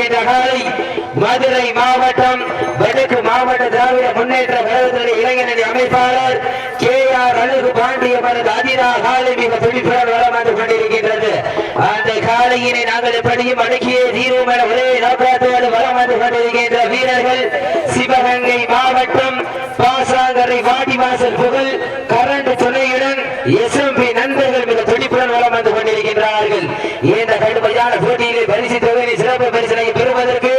கொண்டிருக்கின்ற காலை மதுரை மாவட்டம் வடக்கு மாவட்ட திராவிட முன்னேற்ற கழகத்தினுடைய இளைஞரணி அமைப்பாளர் கே ஆர் அழகு பாண்டிய மனது அதிரா காலை மிக துடிப்புடன் வளம் வந்து கொண்டிருக்கின்றது. அந்த காலையினை நாங்கள் எப்படியும் அடக்கியே தீரும் என ஒரே நோக்கத்தோடு வளம் வந்து கொண்டிருக்கின்ற வீரர்கள் சிவகங்கை மாவட்டம் பாசாங்கரை வாடிவாசல் புகழ் கரண்ட் துணையுடன் எஸ் எம் பி நண்பர்கள் மிக துடிப்புடன் வளம் வந்து கொண்டிருக்கின்றார்கள். இந்த கடுமையான போட்டியிலே பரிசு தொகையை சிறப்பு பரிசனை பெறுவதற்கு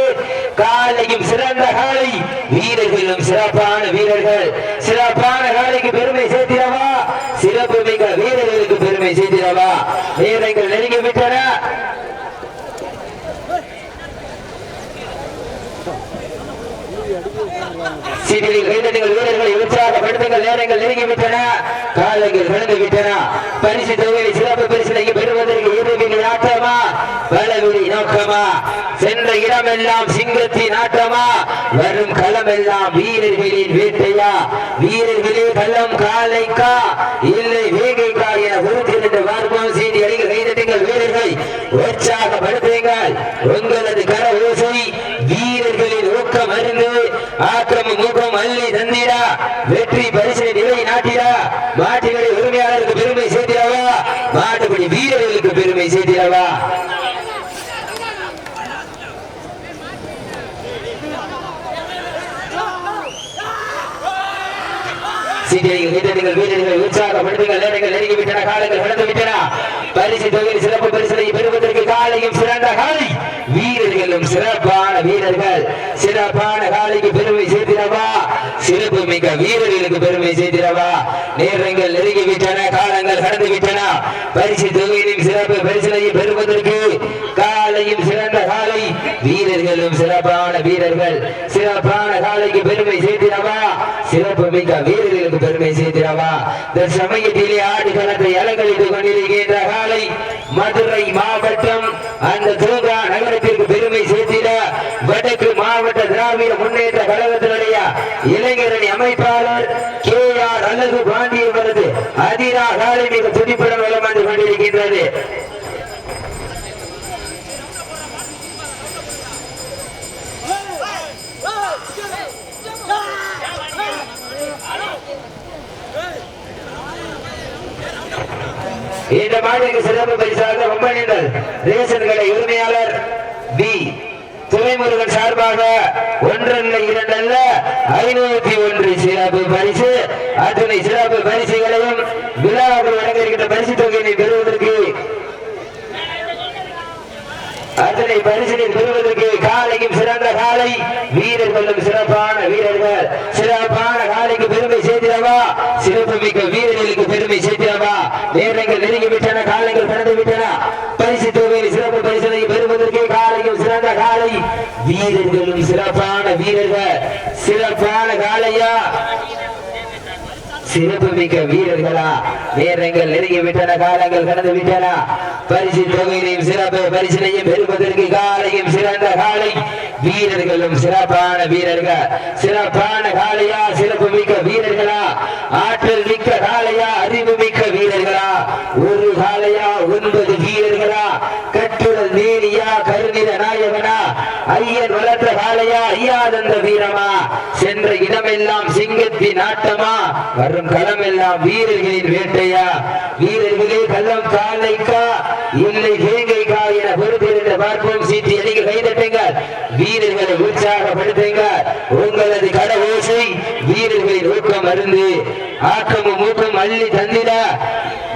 காலையும் சிறந்த காலை வீரர்களும் சிறப்பான வீரர்கள். சிறப்பான காலைக்கு பெருமை சேர்த்திடவா? சிறப்பு மிக்க வீரர்களுக்கு பெருமை சேர்த்திடவா? வீரர்கள் நெருங்கி விட்டன. சீட்டில் கைதட்டுங்கள் வீரர்களை உற்சாகப்படுத்துங்கள் நேரங்கள் நெருங்கி விட்டன. காலங்கள் விழுந்து விட்டன. பரிசு தொகையை சிறப்பு பரிசினை பெறுவதற்கு இறுதி ஆட்டமா பலவிதி நோக்கமா? சென்ற இடமெல்லாம் சிங்கத்தின் ஆட்டமா வரும் களமெல்லாம் வீரர்களின் வேட்டையா? வீரர்களே களம் காலைக்கா இல்லை வேகைக்கா என பொறுத்திருந்த பார்ப்போம் செய்தி அடிகள் கைதட்டுங்கள் வீரர்கள் உற்சாகப்படுத்துங்கள். உங்களது கர ஓசை வீரர்களின் ஊக்கம் அருந்து மல்லி மூக்கம் தந்திரா? வெற்றி பரிசனை நிலை நாட்டிடா மாட்டுகளை உரிமையாளருக்கு பெருமை சேர்த்திடவா? மாட்டுப்படி வீரர்களுக்கு பெருமை சேர்த்திடவா? காலங்கள் கடந்து விட்டன பரிசு தொகையில் சிறப்பு பரிசனை பெறுவதற்கு காலையும் சிறந்த காலை. வீரர்களும் சிறப்பான வீரர்கள் சிறப்பான காலைக்கு பெருமை சேர்த்திடவா? சிறப்பு மிக்க வீரர்களுக்கு பெருமை செய்திடவா நேரங்கள் நெருங்கி விட்டன காலங்கள் கடந்து விட்டன பரிசு தொகையினின் சிறப்பு பரிசனை பெறுவதற்கு காலையும் சிறந்த காலை. வீரர்களும் சிறப்பான வீரர்கள். சிறப்பான காலைக்கு பெருமை சேர்த்திடவா? சிறப்பு மிக்க வீரர்களுக்கு பெருமை சேர்த்திடவா? இந்த சமயத்திலே ஆடுகளத்தை அலங்கரித்துக் கொண்டிருக்கின்ற காலை மதுரை மாவட்டம் அந்த தூங்கா நகரத்திற்கு பெருமை சேர்த்திட வடக்கு மாவட்ட திராவிட முன்னேற்ற கழகத்தினுடைய இளைஞரணி அமைப்பாளர் கே ஆர் அழகு பாண்டியவரது அதிரா காலை மிக துடிப்புடன் வளம் வந்து கொண்டிருக்கின்றது. இந்த மாநில சிறப்பு பரிசாக ஒப்பனிடல் ரேஷன் கடை உரிமையாளர் துறைமுருகன் சார்பாக ஒன்றல்ல இரண்டல்ல ஐநூத்தி ஒன்று சிறப்பு பரிசு. அத்தனை சிறப்பு பரிசுகளையும் விழாவுக்கு வழங்க இருக்கின்ற பரிசு தொகையினை பெறுவதற்கு அத்தனை பரிசினை பெறுவதற்கு காலையும் சிறந்த காலை வீரர்களும் சிறப்பான வீரர்கள். சிறப்பான காலைக்கு பெருமை சேர்த்திடவா? சிறப்பு மிக்க வீரர் பெருமை சேர்த்திடவா நேரங்கள் நெருங்கி விட்டன காலங்கள் கடந்து விட்டன பரிசு தொகையில் சிறப்பு பரிசனை பெறுவதற்கு காலையும் சிறந்த காலை வீரர்களும் சிறப்பான வீரர்கள் சிறப்பான காலையா சிறப்பு மிக்க வீரர்களா? நேரங்கள் நெருங்கி விட்டன காலங்கள் கடந்து விட்டன. பரிசு தொகையினையும் சிறப்பு பரிசினையும் பெறுவதற்கு காலையும் சிறந்த காலை வீரர்களும் சிறப்பான வீரர்கள். சிறப்பான காலையா சிறப்பு மிக்க வீரர்களா? ஆற்றல் மிக்க காலையா அறிவு மிக்க வீரர்களா? ஒரு காலையா ஒன்பது வீரர்களா? கட்டுடல் நேரியா நாயகனா ஐயன் வளர்த்த காலையா ஐயாதந்த வீரமா? சென்ற இடமெல்லாம் சிங்கத்தின் ஆட்டமா வரும் களமெல்லாம் வீரர்களின் வேட்டையா? வீரர்களே கள்ளம் காலைக்கா இல்லை வேங்கைக்கா என பொறுத்திருந்த பார்ப்போம். சீட்டி அடிக்க கைதட்டுங்கள் வீரர்களை உற்சாகப்படுத்துங்கள். உங்களது கட ஓசை வீரர்களின் ஊக்கம் அருந்து ஆக்கமும் ஊக்கம் அள்ளி தந்திட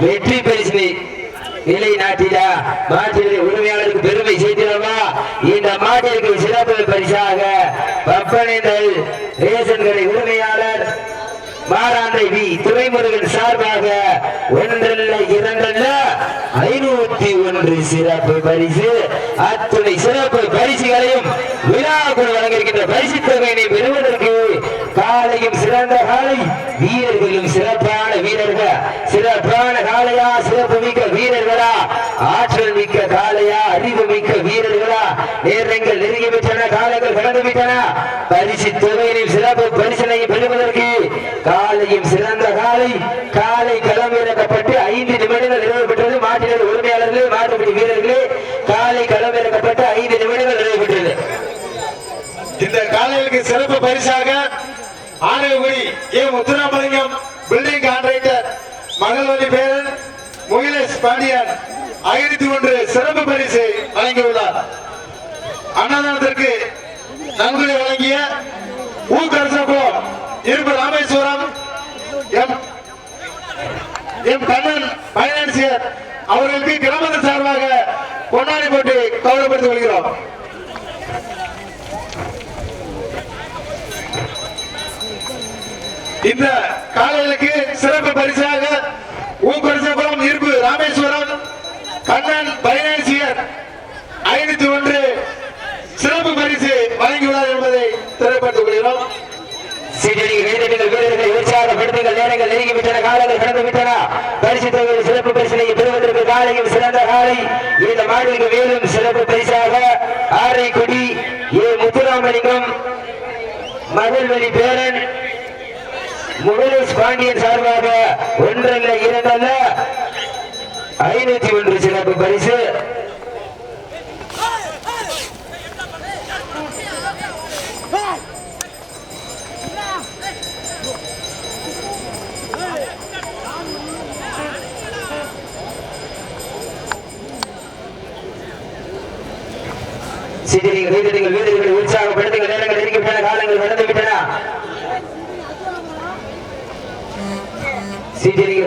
வெற்றி பரிசினை நிலை நாட்டிடா மாற்றிலே உண்மையா பெருமை செய்திடவா இந்த மாட்டிற்கு சிறப்பு பரிசாக பப்பனைதல் ரேஷன் கடை உரிமையாளர் மாறாந்தை வி துறைமுருகன் சார்பாக ஒன்றல்ல இரண்டல்ல ஐநூத்தி ஒன்று சிறப்பு பரிசு. அத்துணை சிறப்பு பரிசுகளையும் விழாக்குழு வழங்கியிருக்கின்ற பரிசு தொகையினை பெறுவதற்கு காலையும் சிறந்த காலை வீரர்களும் சிறப்பான வீரர்கள். சிறப்பான காலையா சிறப்பு மிக்க வீரர்களா? ஆற்றல் மிக்க காலையா அறிவு மிக்க வீரர்களா? நேரங்க காலங்கள் பரிசு தொகையினில் சிறப்பு பரிசனை பெறுவதற்கு காலையும் சிறந்த காலை காலை ஐந்து நிமிடங்கள் நிறைவு பெற்றது. மாட்டினர் உரிமையாளர்களே மாட்டுப்படி வீரர்களே காலை ஐந்து நிமிடங்கள் நிறைவு பெற்றது. சிறப்பு பரிசாக ஏ முத்துராமலிங்கம் பில்டிங் கான்ட்ராக்டர் மகள்வழி பேரன் முகிலேஷ் பாண்டியன் ஆயிரத்தி ஒன்று சிறப்பு பரிசு வழங்கியுள்ளார். அன்னதானத்திற்கு நன்கொடை வழங்கிய ஊக்கரசப்போ இருப்பு Rameswaram M M Kannan financier அவர்களுக்கு கிராமத்தின் சார்பாக கொண்டாடி போட்டு கௌரவப்படுத்திக் கொள்கிறோம். இந்த காலைகளுக்கு சிறப்பு பரிசாக ஊக்கரசப்போ இருப்பு ராமேஸ்வரம் கண்ணன் பைனான்சியர் ஐநூத்தி ஒன்று சிறப்பு பரிசு வழங்கியுள்ளார் என்பதை தெரியப்படுத்திக் கொள்கிறோம் சீட்டடிக்கு கைதட்டுங்கள் நேரங்கள் காலங்கள் கடந்து விட்டன பரிசு தொகையில் சிறப்பு பரிசினை பெறுவதற்கு சிறந்த காலை. இந்த மேலும் சிறப்பு பரிசாக ஆரை கொடி ஏ. முத்துராமலிங்கம் மகள்வெளி பேரன் முகலேஷ் பாண்டியன் சார்பாக ஒன்றல்ல இரண்டல்ல ஐநூத்தி ஒன்று சிறப்பு பரிசு. சீட்டடிகள் வீரர்கள் வீரர்களை உற்சாகப்படுத்துங்கள் நேரங்கள் நெருங்கி காலங்கள் நடந்துவிட்டன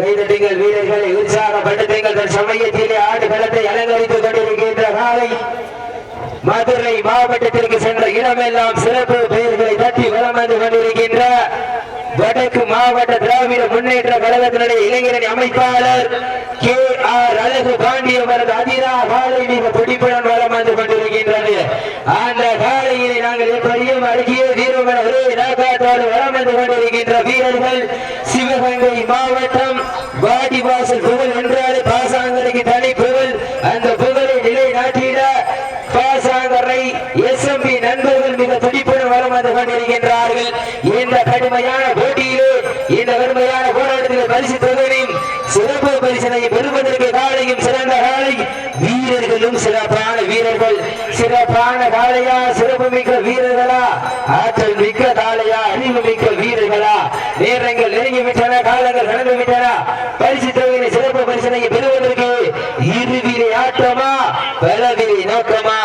கைதட்டுங்கள் வீரர்களை உற்சாகப்படுத்துங்கள். தன் சமயத்திலே ஆடுகளத்தை அலங்கரித்துக் கொண்டிருக்கின்ற காலை மதுரை மாவட்டத்திற்கு சென்ற இடமெல்லாம் சிறப்பு பெயர்களை தட்டி வளம் வந்து கொண்டிருக்கின்ற வடக்கு மாவட்ட திராவிட முன்னேற்ற கழகத்தினுடைய இளைஞரணி அமைப்பாளர் கே ஆர் அழகு பாண்டியவரது அதிரா காலை மிக துடிப்புடன் வலம் வந்து கொண்டிருக்கின்றது. அந்த காலையிலே நாங்கள் எப்படியும் அருகே வீரமன ஒரே வந்து கொண்டிருக்கின்ற வீரர்கள் சிவகங்கை மாவட்டம் வாடிவாசல் புகழ் என்றாலே பாசாங்கரைக்கு தனி புகழ். அந்த புகழை நிலைநாட்டிட பாசாங்கரை பி நண்பர்கள் மிக துடிப்புடன் வலம் வந்து கொண்டிருக்கின்றார்கள். இந்த கடுமையான போட்டியிலே இந்த கடுமையான போராட்டத்தில் பரிசு தொகையின் சிறப்பு பரிசனை பெறுவதற்கு காலையும் சிறந்த காலை வீரர்களும் சிறப்பான வீரர்கள் சிறப்பான காளையா சிறப்பு மிக்க வீரர்களா? ஆற்றல் மிக்க காளையா அறிவு மிக்க வீரர்களா? நேரங்கள் நெருங்கி விட்டன காலங்கள் நடந்து விட்டன. பரிசு தொகையின் சிறப்பு பரிசனை பெறுவதற்கு இருவிலை ஆற்றமா பலவிலை நோக்கமா?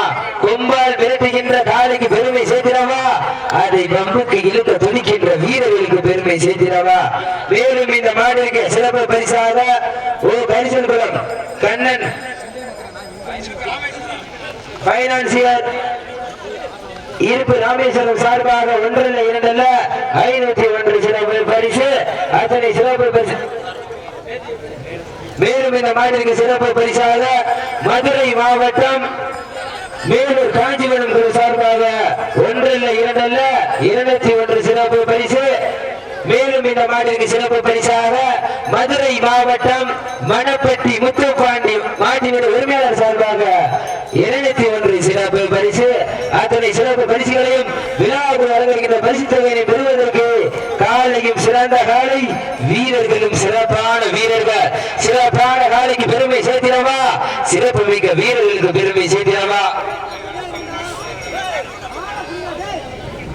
கொம்பால் விரட்டுகின்ற காலைக்கு பெருமை சேர்த்திடவா அதை பம்புக்கு இழுக்க துணிக்கின்ற வீரர்களுக்கு பெருமை சேர்த்திடவா மேலும் இந்த மாநிலக்கு சிறப்பு பரிசாக ஓ பரிசல் குலம் கண்ணன் பைனான்சியர் இருப்பு ராமேஸ்வரம் சார்பாக ஒன்றல்ல இரண்டல்ல. ஐநூத்தி ஒன்று சிறப்பு பரிசு. அத்தனை சிறப்பு பரிசு. மேலும் இந்த மாநிலக்கு சிறப்பு பரிசாக மதுரை மாவட்டம் மேலூர் காஞ்சிபுரம் குழு சார்பாக ஒன்றல்ல இரண்டல்ல. இருநூத்தி ஒன்று சிறப்பு பரிசு. மேலும் இந்த மாநிலக்கு சிறப்பு பரிசாக மதுரை மாவட்டம் மணப்பட்டி முத்துப்பாண்டி மாட்டினுடைய உரிமையாளர் சார்பாக இருநூத்தி ஒன்று சிறப்பு பரிசு அத்தனை சிறப்பு பரிசுகளையும் விழாவுக்கு அலங்கரிக்கின்ற பரிசு தொகையினை பெறுவதற்கு காலையும் சிறந்த காலை வீரர்களும் சிறப்பான வீரர்கள். சிறப்பான காலைக்கு பெருமை சேர்த்திடவா? சிறப்பு மிக்க வீரர்களுக்கு பெருமை சேர்த்திடவா?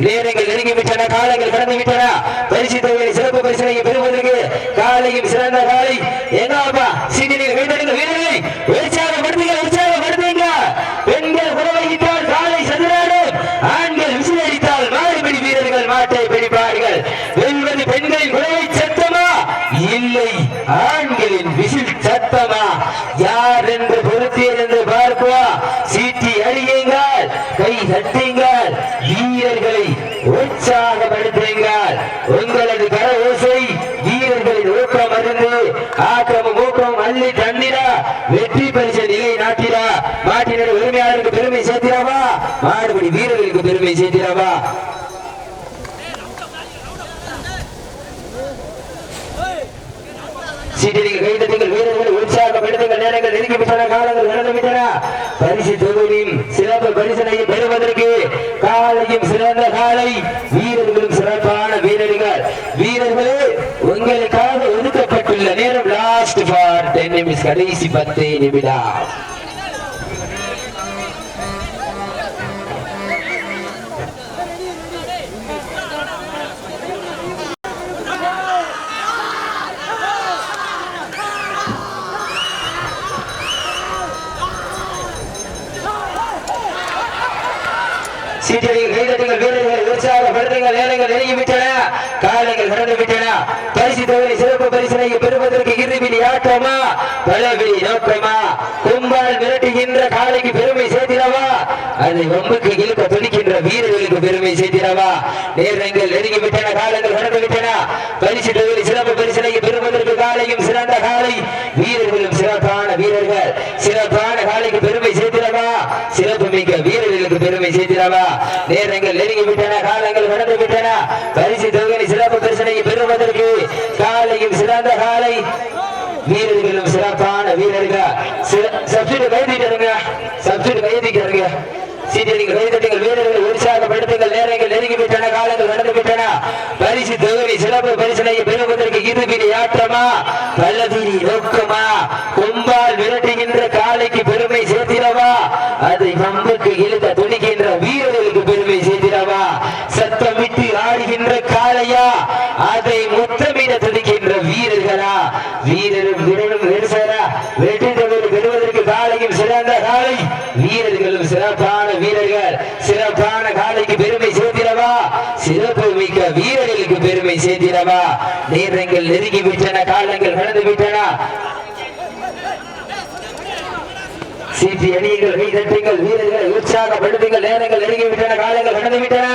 நேரங்கள் நெருங்கிவிட்டன காலங்கள் கடந்து விட்டன பரிசு தொகையை சிறப்பு பரிசனை பெறுவதற்கு காலையும் சிறந்த காலை. எங்க அப்பா சீனியர் வீரர்களை உற்சாகப்படுத்துங்க உற்சாகப்படுத்துங்க பெண்கள் குறவையிட்டால் காலை சதுராடும் ஆண்கள் விசில் அடித்தால் மாறுபடி வீரர்கள் மாட்டை பிடிப்பார்கள் வெல்வது பெண்களின் குறவை சத்தமா இல்லை ஆண்களின் விசில் சத்தமா யார் என்று பொருத்தியர் என்று பார்ப்போம் சீட்டி அடியுங்கள் கை தட்டுங்கள் வீரர்களை உற்சாகப்படுத்துங்கள் உங்களது கர ஓசை வீரர்களின் ஊக்கம் அறிந்து ஆக்கமும் ஊக்கமும் அள்ளி தந்திரா வெற்றி பரிசு நிலை நாட்டிரா மாட்டினுடைய உரிமையாளருக்கு பெருமை சேர்த்திராவா மாடுபடி வீரர்களுக்கு பெருமை சேர்த்திராவா சீட்டடிகள் கைதட்டுங்கள் வீரர்கள் உற்சாகப்படுத்துங்கள் நேரங்கள் நெருங்கி காலங்கள் நடந்து விட்டன பரிசு தொகுதியும் சிறப்பு பரிசனையும் பெறுவதற்கு காலையும் சிறந்த காலை. வீரர்களும் சிறப்பான வீரர்கள். வீரர்களே உங்களுக்காக ஒதுக்கப்பட்டுள்ள நேரம் லாஸ்ட் ஃபார் டென் நிமிஷம் கடைசி பத்து நிமிடம். சீட்டடிகள் கைதட்டுங்கள் வீரர்கள் உற்சாகப்படுத்துங்கள் நேரங்கள் நெருங்கி காலங்கள் கடந்து விட்டன. பரிசு தொகை சிறப்பு பரிசனை பெறுவதற்கு இறுதியில் ஆட்டமா பலவிழி நோக்கமா? கும்பால் மிரட்டுகின்ற காலைக்கு பெருமை சேர்த்திடவா? அதை வம்புக்கு இழுக்க துணிக்கின்ற வீரர்களுக்கு பெருமை சேர்த்திடவா? நேரங்கள் நெருங்கிவிட்டன காலங்கள் கடந்து விட்டன பரிசு தொகை சிறப்பு பரிசனை பெறுவதற்கு காலையும் சிறந்த காலை வீரர்களும் சிறப்பான வீரர்கள் சிறப்பான காலைக்கு பெருமை சேர்த்திடவா சிறப்பு மிக்க வீரர்களுக்கு நேரங்கள் நெருங்கி விட்டன காலங்கள் கடந்து விட்டன. பரிசு தொகுதி சிறப்பு பரிசனை பெறுவதற்கு காலையும் சிறந்த காலை. வீரர்களும் சிறப்பான வீரர்கள். சப்சிடி கைதிக்கிறங்க சப்சிடி கைதிக்கிறங்க சீட்டியடிகள் கைதட்டுங்கள் வீரர்கள் உற்சாகப்படுத்துங்கள். நேரங்கள் நெருங்கிவிட்டன காலங்கள் நடந்து விட்டன. பரிசு தொகுதி சிறப்பு பரிசனையை பெறுவதற்கு இருபிடி ஆட்டமா? பல்லவிரி நோக்கம் கொம்பால் விரட்டுகின்ற காலைக்கு பெருமை சேர்த்திடவா அதை வம்புக்கு இழுக்க துணிக்கின்ற வீரர்களுக்கு பெருமை சேர்த்திடவா சத்தமிட்டு ஆடுகின்ற காளையா அதை முத்தமிட துடிக்கின்ற வீரர்களா வீரரும் வீரரும் வெறுசரா வெற்றி தொகுதி பெறுவதற்கு காலையும் சிறந்த காலை வீரர்களும் சிறப்பான வீரர்கள் சிறப்பான காலைக்கு பெருமை சேர்த்திடவா சிறப்பு மிக்க வீரர்களுக்கு பெருமை சேர்த்திடவா நேரங்கள் நெருங்கி விட்டன காலங்கள் கடந்து விட்டன. சீட்டி அணியுங்கள் கை தட்டுங்கள் வீரர்களை உற்சாகப்படுத்துங்கள் நேரங்கள் நெருங்கி விட்டன காலங்கள் கடந்து விட்டன.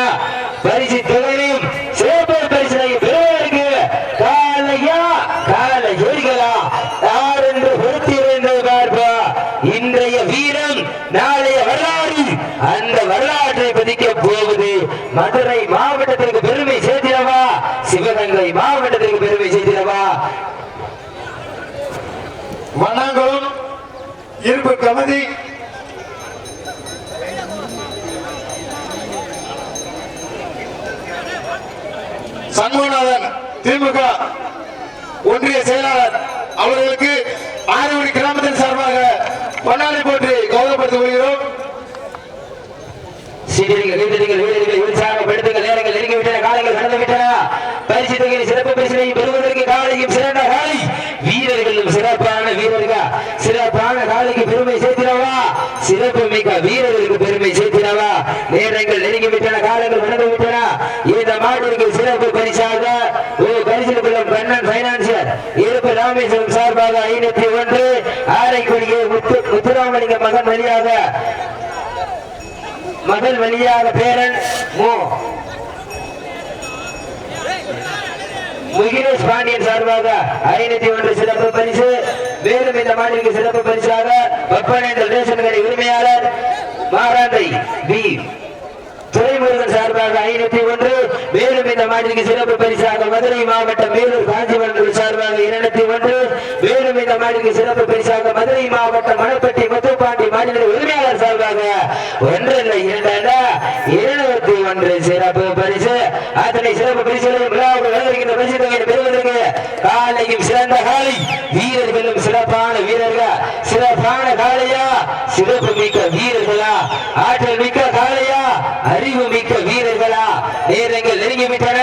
பரிசு தொகையும் சிறப்பு பரிசனை பெறுவதற்கு காலையா? கால ஏறிகளா யார் என்று பொறுத்திருந்து பார்ப்பா. இன்றைய வீரம் நாளைய வரலாறு. அந்த வரலாற்றை பதிக்க போவது மதுரை மாவட்டத்திற்கு பெரும் சிவகங்கை மாவட்டத்திற்கு பெருமை சேர்த்திடவா வண்ணாங்குளம் இரும்பு கமதி. சண்முகநாதன் திமுக ஒன்றிய செயலாளர் அவர்களுக்கு ஆறுமணி கிராமத்தின் சார்பாக பொன்னாடை போற்றி கௌரவப்படுத்திக் கொள்கிறோம். சீடர்கள் வீரர்கள் வீரர்களை உற்சாகப்படுத்துங்கள் நேரங்கள் நெருங்கி விட்டன காலங்கள் கடந்து விட்டன பரிசு தொகையில் சிறப்பு பரிசினை பெறுவதற்கு காலையும் சிறந்த காலை வீரர்களும் சிறப்பான வீரர்கள் சிறப்பான காலைக்கு பெருமை சேர்த்திடவா சிறப்பு வீரர்களுக்கு பெருமை சேர்த்திடவா? நேரங்கள் நெருங்கி விட்டன காலங்கள் கடந்து விட்டன. இந்த மாட்டிற்கு சிறப்பு பரிசாக ஓ பரிசில் கொள்ளும் கண்ணன் பைனான்சியர் இருப்பு ராமேஸ்வரம் சார்பாக ஐநூத்தி ஒன்று ஆரைக்குடியே முத்து முத்துராமலிங்க மகன் வழியாக மகள் வழியாக பேரன் மோ முகிலேஷ் பாண்டியன் சார்பாக ஐநூத்தி ஒன்று சிறப்பு பரிசு. மேலும் இந்த மாநிலக்கு சிறப்பு பரிசாக பப்பனேந்தல் ரேஷன் கடை உரிமையாளர் மாராண்டை பி துறைமுருகன் சார்பாக ஐநூத்தி ஒன்று. மேலும் இந்த மாநிலக்கு சிறப்பு பரிசாக மதுரை மாவட்டம் மேலூர் காஞ்சிபுரம் சார்பாக இருநூத்தி ஒன்று. மேலும் இந்த மாநிலக்கு சிறப்பு பரிசாக மதுரை மாவட்டம் மணப்பட்டி முத்துப்பாண்டி மாநில உரிமையாளர் சார்பாக ஒன்று இல்லை இரண்டல்ல இருநூத்தி ஒன்று சிறப்பு பரிசு. அத்தனை சிறப்பு பரிசுகளையும் விழாவுக்கு வழங்குகின்ற பரிசு தொகையை பெறுவதற்கு காலையும் சிறந்த காலை வீரர்களும் சிறப்பான வீரர்கள்? சிறப்பான காலையா சிறப்பு மிக்க வீரர்களா? ஆற்றல் மிக்க காலையா அறிவு மிக்க வீரர்களா? நேரங்கள் நெருங்கி விட்டன.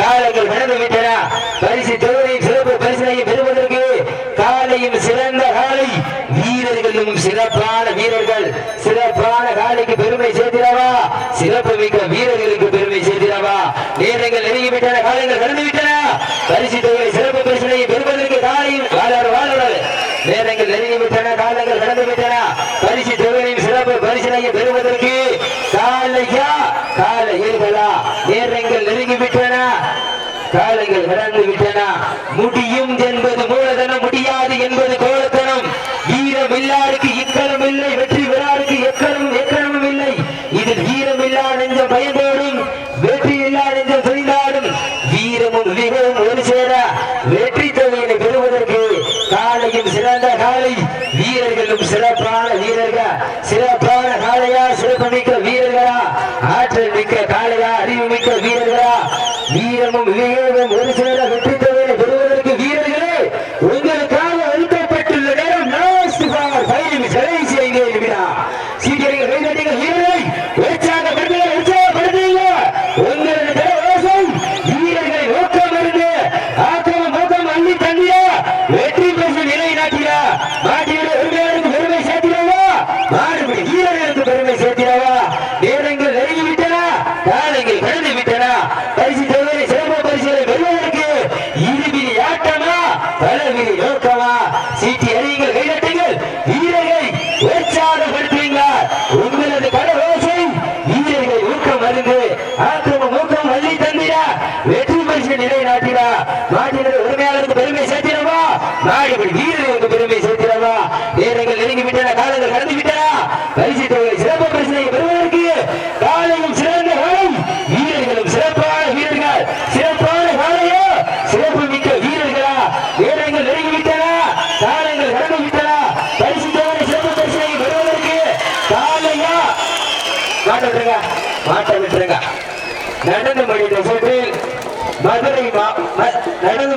காலங்கள் கடந்து விட்டன பரிசு தொகையை சிறப்பு பரிசனை பெறுவதற்கு காலையும் சிறந்த காலை வீரர்களும் சிறப்பான வீரர்கள் சிறப்பான காலைக்கு பெருமை சேர்த்திடவா? சிறப்பு மிக்க வீரர்களுக்கு பெருமை சேர்த்திடவா? நேரங்கள் நெருங்கிவிட்டன காலங்கள் கடந்து விட்டன பரிசு தொகை சிறப்பு பிரச்சனையை பெறுவதற்கு காலையும் வாழாறு வாழாறு நேரங்கள் நெருங்கிவிட்டன காலங்கள் கடந்துவிட்டன. பரிசு தொகையின் சிறப்பு பரிசனையை பெறுவதற்கு காலையா? கால ஏதலா நேரங்கள் நெருங்கிவிட்டன காலங்கள் கடந்து விட்டன முடியும் என்பது மூலதனம் முடியாது என்பது கோலத்தனம். வீரம் இல்லாத இல்லா நாடுபடி வீரர்களுக்கு பெருமை சேர்க்கிறதா நேரங்கள் நெருங்கி விட்டன காலங்கள் கடந்து விட்டன பரிசு தொகை சிறப்பு பிரச்சனை பெறுவதற்கு காலையும் சிறந்த காலம் வீரர்களும் சிறப்பான வீரர்கள். சிறப்பான காலையோ சிறப்பு மிக்க வீரர்களா? நேரங்கள் நெருங்கி விட்டன காலங்கள் கடந்து விட்டன பரிசு தொகை சிறப்பு பிரச்சனை பெறுவதற்கு காலையா? மாட்ட விட்டுருங்க மாட்ட விட்டுருங்க நடன மொழி மதுரை நடன மொழி